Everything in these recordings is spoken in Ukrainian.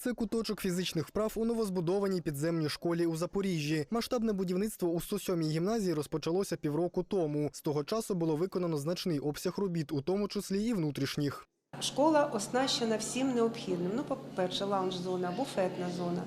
Це куточок фізичних вправ у новозбудованій підземній школі у Запоріжжі. Масштабне будівництво у 107-й гімназії розпочалося півроку тому. З того часу було виконано значний обсяг робіт, у тому числі і внутрішніх. Школа оснащена всім необхідним. Ну, по-перше, лаунж-зона, буфетна зона.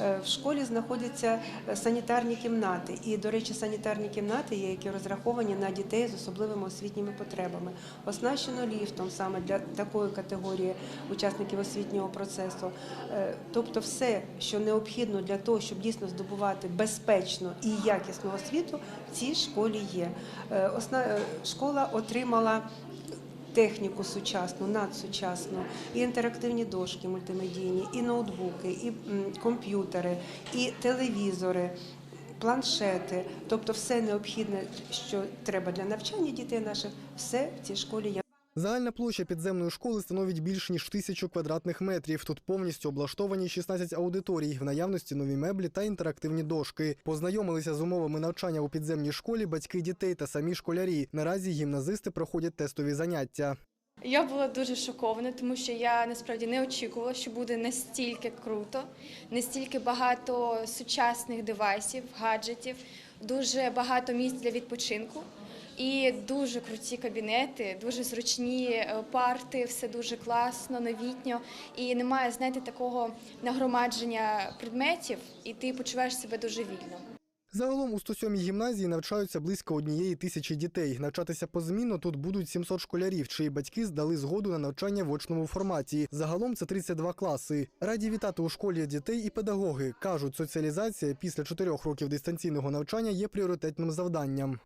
Е, В школі знаходяться е, санітарні кімнати. І, до речі, санітарні кімнати є, які розраховані на дітей з особливими освітніми потребами. Оснащено ліфтом саме для такої категорії учасників освітнього процесу. Е, Тобто, все, що необхідно для того, щоб дійсно здобувати безпечну і якісну освіту, в цій школі є. Школа отримала техніку сучасну, надсучасну, і інтерактивні дошки мультимедійні, і ноутбуки, і комп'ютери, і телевізори. Планшети, тобто все необхідне, що треба для навчання дітей наших, все в цій школі є. Загальна площа підземної школи становить більш ніж тисячу квадратних метрів. Тут повністю облаштовані 16 аудиторій, в наявності нові меблі та інтерактивні дошки. Познайомилися з умовами навчання у підземній школі батьки дітей та самі школярі. Наразі гімназисти проходять тестові заняття. Я була дуже шокована, тому що я насправді не очікувала, що буде настільки круто, настільки багато сучасних девайсів, гаджетів, дуже багато місць для відпочинку. І дуже круті кабінети, дуже зручні е, парти, все дуже класно, новітньо. І немає, знаєте, такого нагромадження предметів, і ти почуваєш себе дуже вільно. Загалом у 107-й гімназії навчаються близько однієї тисячі дітей. Навчатися позмінно тут будуть 700 школярів, чиї батьки здали згоду на навчання в очному форматі. Загалом це 32 класи. Раді вітати у школі дітей і педагоги. Кажуть, соціалізація після чотирьох років дистанційного навчання є пріоритетним завданням.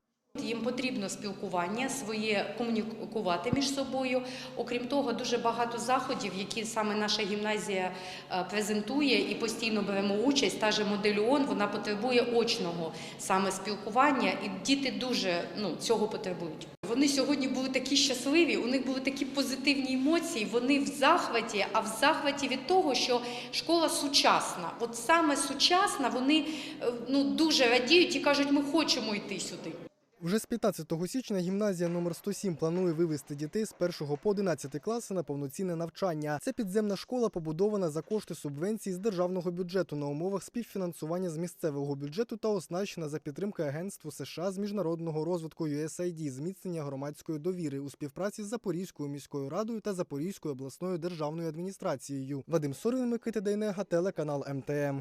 Їм потрібно спілкування своє комунікувати між собою. Окрім того, дуже багато заходів, які саме наша гімназія е, презентує і постійно беремо участь. Та же модель ООН, вона потребує очного саме спілкування, і діти дуже ну, цього потребують. Вони сьогодні були такі щасливі, у них були такі позитивні емоції. Вони в захваті, а в захваті від того, що школа сучасна. От саме сучасна, вони е, ну дуже радіють і кажуть, ми хочемо йти сюди. Вже з 15 січня гімназія номер 107 планує вивести дітей з 1 по 11 класи на повноцінне навчання. Це підземна школа побудована за кошти субвенцій з державного бюджету на умовах співфінансування з місцевого бюджету та оснащена за підтримки Агентству США з міжнародного розвитку USAID, зміцнення громадської довіри у співпраці з Запорізькою міською радою та Запорізькою обласною державною адміністрацією. Вадим Сорин, Микита Дейнега, телеканал МТМ.